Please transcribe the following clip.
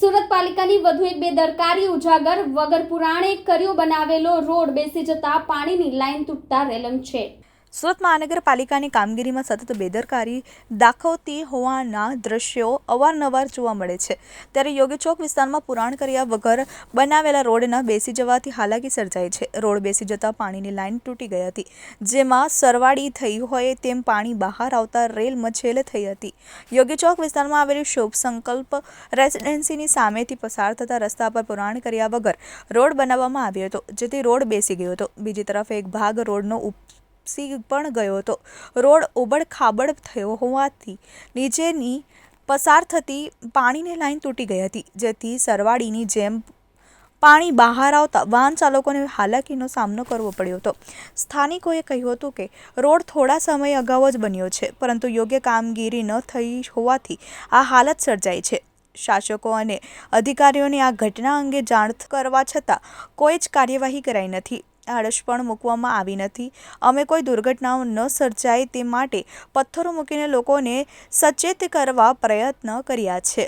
સુરત પાલિકાની વધુ એક બેદરકારી ઉજાગર વગર પુરાણે કર્યો બનાવેલો રોડ બેસી જતા પાણીની લાઈન તૂટતા રેલમ છે. સુરત મહાનગરપાલિકાની કામગીરીમાં સતત બેદરકારી દાખવતી હોવાના દ્રશ્યો અવારનવાર જોવા મળે છે. ત્યારે યોગી ચોક વિસ્તારમાં પુરાણ કર્યા વગર બનાવેલા રોડના બેસી જવાથી હાલાકી સર્જાઈ છે. રોડ બેસી જતા પાણીની લાઇન તૂટી ગઈ હતી. જેમાં સરવાળી થઈ હોય તેમ પાણી બહાર આવતા રેલ મછેલ થઈ હતી. યોગી ચોક વિસ્તારમાં આવેલી શુભ સંકલ્પ રેસિડેન્સીની સામેથી પસાર થતા રસ્તા પર પુરાણ કર્યા વગર રોડ બનાવવામાં આવ્યો હતો, જેથી રોડ બેસી ગયો હતો. બીજી તરફ એક ભાગ રોડનો ઉપસી પણ ગયો હતો. રોડ ઉબડખાબડ થયો હોવાથી નીચેની પસાર થતી પાણીની લાઈન તૂટી ગઈ હતી. જેથી સરવાળીની જેમ પાણી બહાર આવતા વાહન ચાલકોને હાલાકીનો સામનો કરવો પડ્યો હતો. સ્થાનિકોએ કહ્યું હતું કે, રોડ થોડા સમય અગાઉ જ બન્યો છે, પરંતુ યોગ્ય કામગીરી ન થઈ હોવાથી આ હાલત સર્જાઈ છે. શાસકો અને અધિકારીઓને આ ઘટના અંગે જાણ કરવા છતાં કોઈ જ કાર્યવાહી કરાઈ નથી. આળસ પણ મૂકવામાં આવી નથી. અમે કોઈ દુર્ઘટનાઓ ન સર્જાય તે માટે પથ્થરો મૂકીને લોકોને સચેત કરવા પ્રયત્ન કર્યા છે.